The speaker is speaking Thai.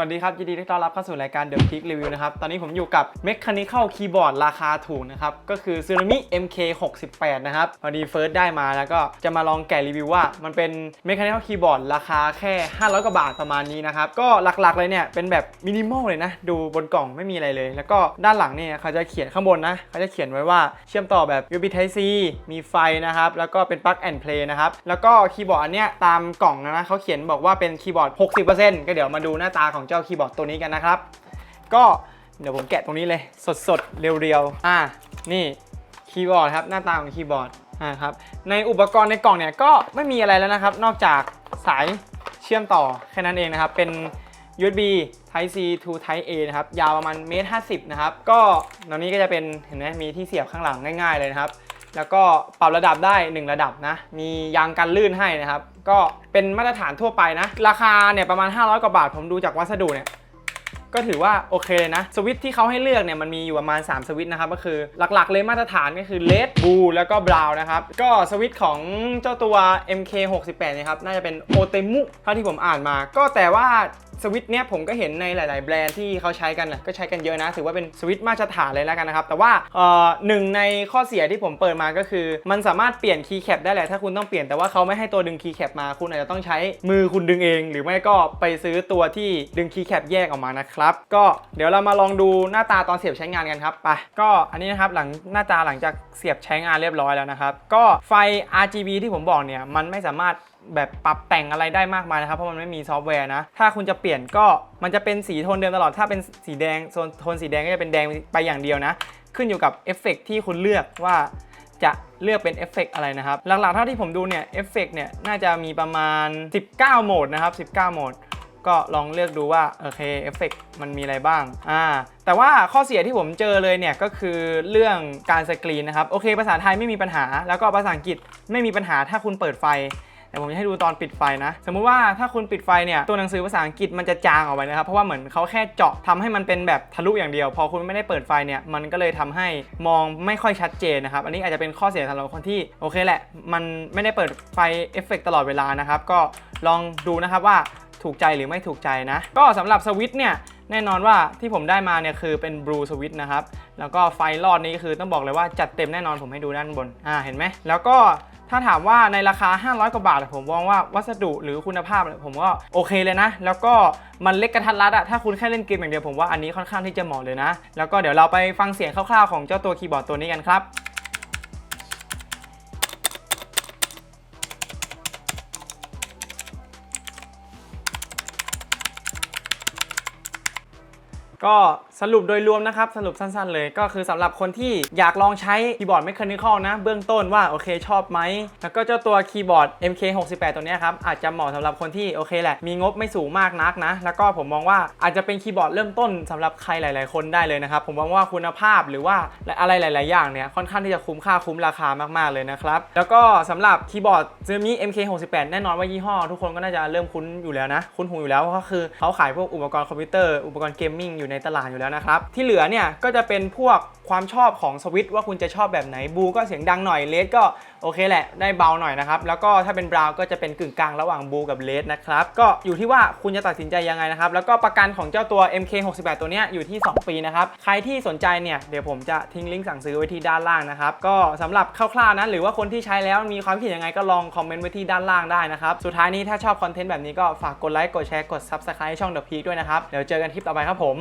วัสดีครับ ยินดีต้อนรับเข้าสู่รายการ The Peak Review นะครับ ตอนนี้ผมอยู่กับ Mechanical Keyboard ราคาถูกนะครับ ก็คือ Tsunami MK68 นะครับ พอดีเฟิร์สได้มาแล้วก็จะมาลองแกะรีวิวว่า มันเป็น Mechanical Keyboard ราคาแค่ 500 กว่าบาทประมาณนี้นะครับ ก็หลักๆเลยเนี่ย เป็นแบบมินิมอลเลยนะ ดูบนกล่องไม่มีอะไรเลย แล้วก็ด้านหลังเนี่ยเขาจะเขียนข้างบนนะ เขาจะเขียนไว้ว่าเชื่อมต่อแบบ USB Type C มีไฟนะครับ แล้วก็เป็น Plug and Play นะครับ แล้วก็คีย์บอร์ดอันเนี้ยตามกล่องนะนะเขาเขียนบอกว่าเป็นคีย์บอร์ด 60%ก็เดี๋ยวมาดูหน้าตาของเจ้าคีย์บอร์ดตัวนี้กันนะครับ ก็เดี๋ยวผมแกะตรงนี้เลย สดๆ เรียวๆ อ่า นี่คีย์บอร์ดครับ หน้าตาของคีย์บอร์ด อ่าครับ ในอุปกรณ์ในกล่องเนี่ยก็ไม่มีอะไรแล้วนะครับ นอกจากสายเชื่อมต่อแค่นั้นเองนะครับ เป็น USB Type C to Type A นะครับ ยาวประมาณเมตรห้นะครับ ก็ตรงนี้ก็จะเป็น เห็นไหมมีที่เสียบข้างหลังง่าย ๆ เลยนะครับ แล้วก็ปรับระดับได้ 1 ระดับนะ มียางกันลื่นให้นะครับ ก็เป็นมาตรฐานทั่วไปนะ ราคาเนี่ยประมาณ 500 กว่าบาท ผมดูจากวัสดุเนี่ยก็ถือว่าโอเคเลยนะ สวิตที่เขาให้เลือกเนี่ยมันมีอยู่ประมาณ 3 สวิตนะครับ ก็คือหลักๆเลยมาตรฐานก็คือเลดบูแล้วก็บราวนะครับ ก็สวิตของเจ้าตัว MK68 นะครับ น่าจะเป็นโอเตมุเท่าที่ผมอ่านมา ก็แต่ว่า สวิตช์เนี้ยผมก็เห็นในหลาย ๆ แบรนด์ที่เขาใช้กันนะก็ใช้กันเยอะนะ ถือว่าเป็นสวิตช์มาตรฐานเลยแล้วกันนะครับ แต่ว่าเอ่อหนึ่งในข้อเสียที่ผมเปิดมาก็คือ มันสามารถเปลี่ยนคีย์แคปได้แหละถ้าคุณต้องเปลี่ยนแต่ว่าเขาไม่ให้ตัวดึงคีย์แคปมาคุณอาจจะต้องใช้มือคุณดึงเอง หรือไม่ก็ไปซื้อตัวที่ดึงคีย์แคปแยกออกมานะครับก็เดี๋ยวเรามาลองดูหน้าตาตอนเสียบใช้งานกันครับไปก็อันนี้นะครับหลังหน้าตาหลังจากเสียบใช้งานเรียบร้อยแล้วนะครับก็ไฟ RGB ที่ผมบอกเนี่ยมันไม่สามารถแบบปรับแต่งอะไรได้มากมายนะครับเพราะมันไม่มีซอฟต์แวร์นะถ้าคุณจะเปลี่ยนก็มันจะเป็นสีโทนเดิมตลอดถ้าเป็นสีแดงโซนโทนสีแดงก็จะเป็นแดงไปอย่างเดียวนะ ขึ้นอยู่กับเอฟเฟกต์ที่คุณเลือกว่าจะเลือกเป็นเอฟเฟกต์อะไรนะครับ หลักๆเท่าที่ผมดูเนี่ยเอฟเฟกต์เนี่ยน่าจะมีประมาณ 19 โหมดนะครับ 19 โหมด ก็ลองเลือกดูว่าโอเคเอฟเฟกต์มันมีอะไรบ้างอ่าแต่ว่าข้อเสียที่ผมเจอเลยเนี่ยก็คือเรื่องการสกรีนนะครับโอเค ภาษาไทยไม่มีปัญหา แล้วก็ภาษาอังกฤษไม่มีปัญหาถ้าคุณเปิดไฟ แต่ผมจะให้ดูตอนปิดไฟนะ สมมุติว่าถ้าคุณปิดไฟเนี่ยตัวหนังสือภาษาอังกฤษมันจะจางออกไปนะครับ เพราะว่าเหมือนเขาแค่เจาะทำให้มันเป็นแบบทะลุอย่างเดียว พอคุณไม่ได้เปิดไฟเนี่ยมันก็เลยทำให้มองไม่ค่อยชัดเจนนะครับ อันนี้อาจจะเป็นข้อเสียสำหรับคนที่โอเคแหละ มันไม่ได้เปิดไฟเอฟเฟกต์ตลอดเวลานะครับก็ลองดูนะครับว่าถูกใจหรือไม่ถูกใจนะ ก็สำหรับสวิตช์เนี่ยแน่นอนว่าที่ผมได้มาเนี่ยคือเป็น Blue Switch นะครับ แล้วก็ไฟรอดนี้คือต้องบอกเลยว่าจัดเต็มแน่นอนผมให้ดูด้านบน อ่า เห็นไหม แล้วก็ ถ้าถามว่าในราคา 500 กว่าบาท ผมมองว่าวัสดุหรือคุณภาพผมก็โอเคเลยนะ แล้วก็มันเล็กกระทัดรัดอะถ้าคุณแค่เล่นเกมอย่างเดียวผมว่าอันนี้ค่อนข้างที่จะเหมาะเลยนะ แล้วก็เดี๋ยวเราไปฟังเสียงคร่าวๆของเจ้าตัวคีย์บอร์ดตัวนี้กันครับ ก็สรุปโดยรวมนะครับ สรุปสั้นๆเลยก็คือสำหรับคนที่อยากลองใช้คีย์บอร์ด Mechanical นะ เบื้องต้นว่าโอเคชอบไหม แล้วก็เจ้าตัวคีย์บอร์ด MK68 ตัวนี้ครับ อาจจะเหมาะสำหรับคนที่โอเคแหละ มีงบไม่สูงมากนักนะ แล้วก็ผมมองว่าอาจจะเป็นคีย์บอร์ดเริ่มต้นสำหรับใครหลาย ๆ คนได้เลยนะครับ ผมมองว่าคุณภาพหรือว่าอะไรหลาย ๆ อย่างเนี่ยค่อนข้างที่จะคุ้มค่าคุ้มราคามากๆเลยนะครับแล้วก็สำหรับคีย์บอร์ด Xiaomi MK68 แน่นอนว่ายี่ห้อ ทุกคนก็น่าจะเริ่มคุ้นอยู่แล้วนะคุ้นหูอยู่แล้วก็คือเขาขายพวกอุปกรณ์คอมพิวเตอร์อุปกรณ์เกมมิ่งอยู่ในตลาดอยู่แล้วนะครับ ที่เหลือเนี่ยก็จะเป็นพวกความชอบของสวิตว่าคุณจะชอบแบบไหนบูก็เสียงดังหน่อยเลสก็โอเคแหละ ได้เบาหน่อยนะครับแล้วก็ถ้าเป็นบราวน์ก็จะเป็นกึ่งกลางระหว่างบูกับเลสนะครับก็อยู่ที่ว่าคุณจะตัดสินใจยังไงนะครับแล้วก็ประกันของเจ้าตัว MK68 ตัวเนี้ยอยู่ที่ 2 ปีนะครับใครที่สนใจเนี่ยเดี๋ยวผมจะทิ้งลิงก์สั่งซื้อไว้ที่ด้านล่างนะครับก็สำหรับคร่าวๆนะหรือว่าคนที่ใช้แล้วมีความคิดยังไงก็ลองคอมเมนต์ไว้ที่ด้านล่างได้นะครับสุดท้ายนี้ถ้าชอบคอนเทนต์แบบนี้ก็ฝากกดไลค์กดแชร์กด Subscribe ช่อง The Peak ด้วยนะครับเดี๋ยวเจอกันคลิปต่อไปครับผม